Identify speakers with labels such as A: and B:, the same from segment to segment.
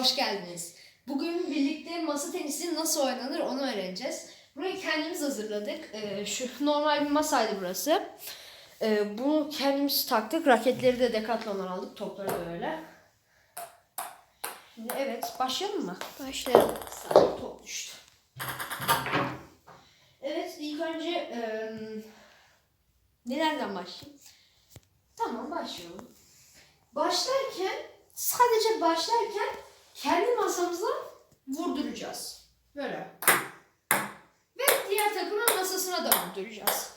A: hoş geldiniz. Bugün birlikte masa tenisi nasıl oynanır onu öğreneceğiz. Burayı kendimiz hazırladık. Ee, şu normal bir masaydı burası. Ee, bunu kendimiz taktık. Raketleri de Decathlon'dan aldık. Topları da öyle. Şimdi evet başlayalım mı?
B: Başlayalım.
A: Sadece top düştü. Evet ilk önce eee nelerden başlayayım? Tamam başlayalım. Başlarken sadece başlarken kendi masamıza vurduracağız. Böyle. Ve diğer takımın masasına da vurduracağız.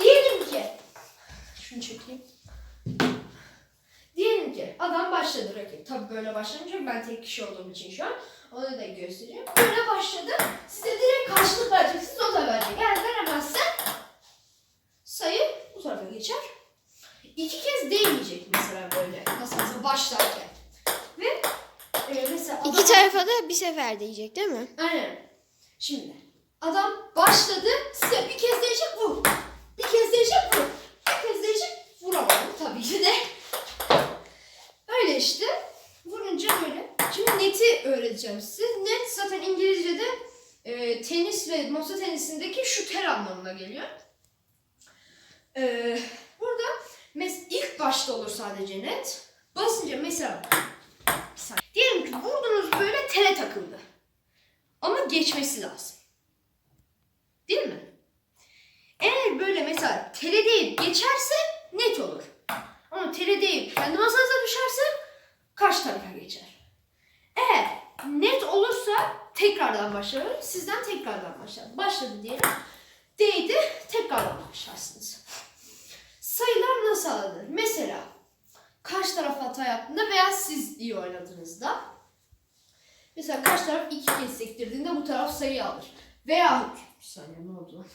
A: Diyelim ki şunu çekeyim. Diyelim ki adam başladı raket. Tabii böyle başlamayacak. Ben tek kişi olduğum için şu an. Onu da göstereyim. Böyle başladı. Size direkt karşılık verecek. Siz o da verecek. Eğer veremezse sayı bu tarafa geçer. İki kez değmeyecek mesela böyle. Masanıza başlarken. Ve e, mesela
B: İki
A: adam-
B: tarafa da bir sefer diyecek değil mi?
A: Aynen. Şimdi adam başladı. Size bir kez değecek vur. Bir kez değecek vur. Bir kez değecek vuramadım tabii ki de. Öyle işte. Vurunca böyle. Şimdi neti öğreteceğim size. Net zaten İngilizce'de e, tenis ve masa tenisindeki şuter anlamına geliyor. E, burada mes ilk başta olur sadece net. Basınca mesela saniye. diyelim ki vurdunuz böyle tele takıldı. Ama geçmesi lazım. Değil mi? Eğer böyle mesela tele deyip geçerse net olur. Ama tele deyip kendi masanıza düşerse karşı tarafa geçer. Eğer net olursa tekrardan başlar. Sizden tekrardan başlar. Başladı diyelim. Değdi tekrardan başlarsınız. Sayılar nasıl alınır? Mesela karşı taraf hata yaptığında veya iyi oynadığınızda Mesela karşı taraf iki kez sektirdiğinde bu taraf sayı alır. Veya bir saniye ne oldu?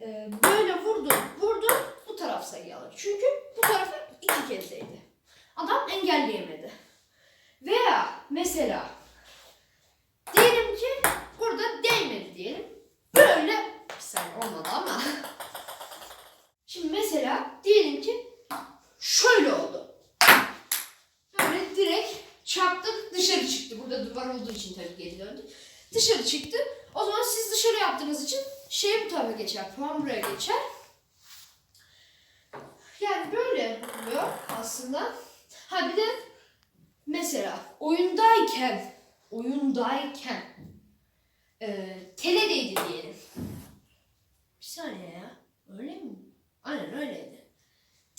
A: Ee, böyle vurdun, vurdun bu taraf sayı alır. Çünkü bu tarafa iki kez değdi. Adam engelleyemedi. Veya mesela diyelim ki burada değmedi diyelim. Böyle bir saniye olmadı ama. Şimdi mesela diyelim ki şöyle oldu. Böyle direkt çarptık dışarı çıktı. Burada duvar olduğu için tabii geri döndü. Dışarı çıktı. O zaman siz dışarı yaptığınız için şey bu tarafa geçer. Puan buraya geçer. Yani böyle oluyor aslında. Ha bir de mesela oyundayken oyundayken e, tele değdi diyelim. Bir saniye ya. Öyle mi? Aynen öyleydi.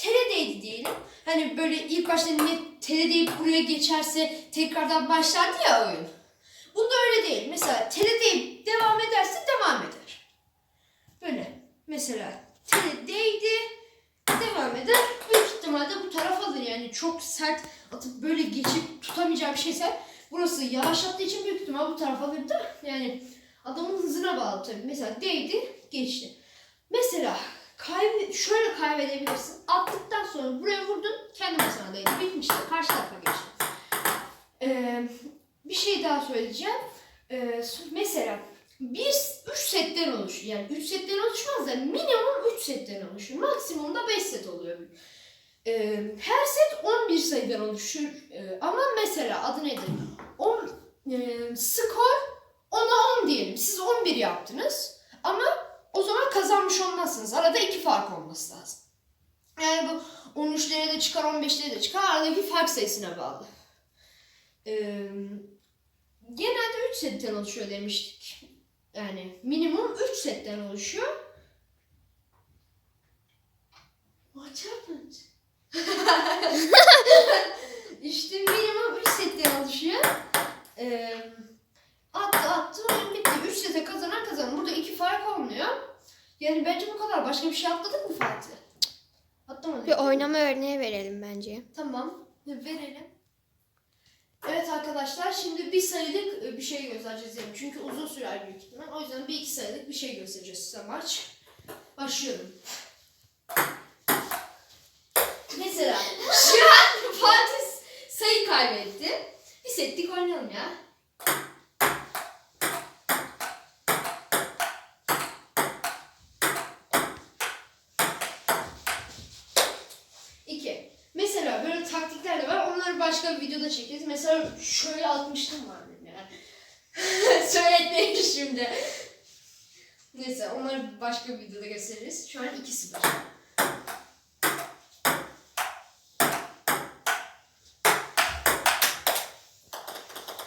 A: Tele değdi diyelim. Hani böyle ilk başta net tele buraya geçerse tekrardan başlardı ya oyun. Bunda öyle değil. Mesela tele devam ederse devam eder. Böyle. Mesela tele devam eder. Büyük ihtimalle bu taraf alır. Yani çok sert atıp böyle geçip tutamayacağı bir şeyse burası yavaşlattığı için büyük ihtimal bu taraf alır da yani adamın hızına bağlı tabii. Mesela değdi geçti. Mesela kaybe şöyle kaybedebilirsin. Attıktan sonra buraya vurdun kendi masana değdi. Bitmişti. Karşı tarafa geçti. Ee, bir şey daha söyleyeceğim. Ee, mesela bir üç setten oluşuyor. Yani üç setten oluşmaz da minimum üç setten oluşuyor. Maksimum da beş set oluyor. Ee, her set 11 sayıdan oluşur. Ee, ama mesela adı nedir? 10 e, skor 10'a 10 diyelim. Siz 11 yaptınız. Ama o zaman kazanmış olmazsınız. Arada iki fark olması lazım. Yani bu 13'lere de çıkar 15'lere de çıkar. Aradaki fark sayısına bağlı. Ee, genelde 3 setten oluşuyor demiştik. Yani minimum 3 setten oluşuyor. What happened? işte minimum 3 setten oluşuyor. Ee, attı attı oyun bitti. 3 sete kazanan kazanan. Burada iki fark olmuyor. Yani bence bu kadar. Başka bir şey atladık mı Fatih? Atlamadık.
B: Bir oynama örneği verelim bence.
A: Tamam. Verelim. Evet arkadaşlar şimdi bir sayılık e, bir şey göstereceğiz yani. Çünkü uzun sürer büyük ihtimal. O yüzden bir iki sayılık bir şey göstereceğiz size maç. Başlıyorum. Mesela şu an Fatih sayı kaybetti. Bir setlik oynayalım ya. İki. Mesela böyle taktikler de var. Onları başka bir videoda çekeriz. Mesela şöyle atmıştım var benim yani. Söyletmeyin şimdi. Neyse onları başka bir videoda gösteririz. Şu an 2-0.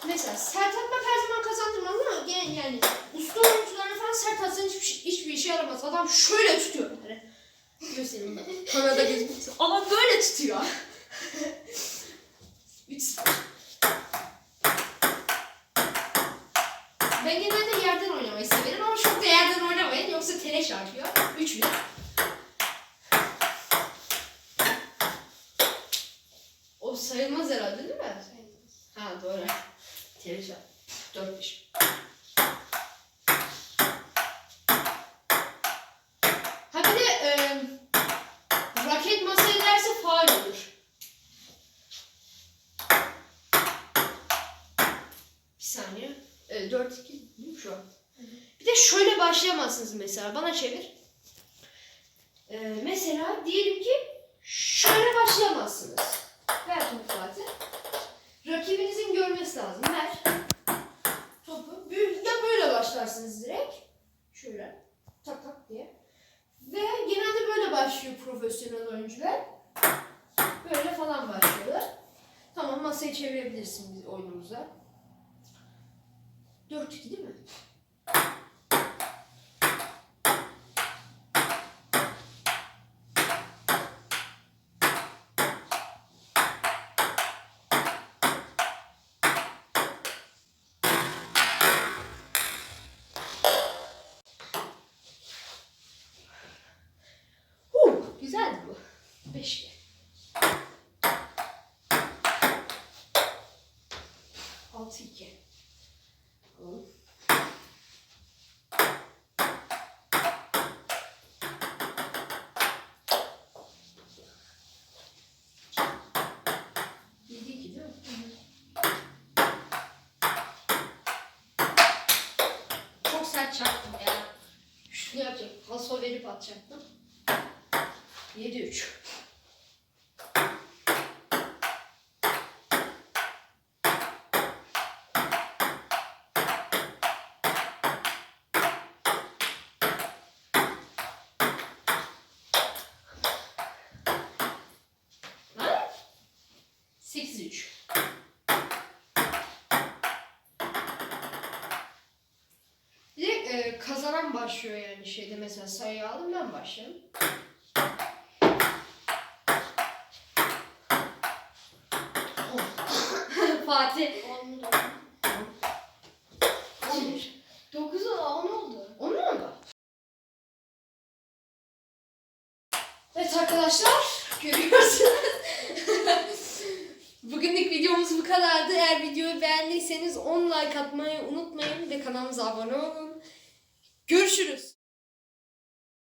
A: Mesela sert atmak her zaman kazandırmaz ama gene yani usta oyuncularına falan sert atsan hiçbir, şey- hiçbir işe yaramaz. Adam şöyle tutuyor böyle. Göstereyim ben. Gözüküyor. Adam böyle tutuyor. 3 Ben genelde yerden oynamayı severim ama çok da yerden oynamayın yoksa tele çarpıyor. 3 1 O sayılmaz herhalde değil mi? Ha doğru. Çarp. 4 5 Ha bir de e, raket masaya derse faal olur. Bir saniye. E, 4 2 değil mi şu an? Bir de şöyle başlayamazsınız mesela. Bana çevir. E, mesela diyelim ki şöyle başlayamazsınız. Ver topu Fatih. Görmesi lazım. Ver. Topu. Ya böyle başlarsınız direkt. Şöyle. Tak tak diye. Ve genelde böyle başlıyor profesyonel oyuncular. Böyle falan başlıyorlar. Tamam masayı çevirebilirsin biz oyunumuza. 4-2 değil mi? Huh, güzeldi bu. 5 6 2 Alalım. Yedi iki değil mi? Çok sert çarptım ya. Şunu yapacağım. Paso verip atacaktım. 7-3. Ha? 8-3. Bir de e, kazanan başlıyor yani şeyde mesela sayı aldım ben başlayayım. Fatih. 11.
B: 9 10 oldu.
A: O mu oldu? Evet arkadaşlar görüyorsunuz. Bugünlük videomuz bu kadardı. Eğer videoyu beğendiyseniz 10 like atmayı unutmayın ve kanalımıza abone olun. Görüşürüz.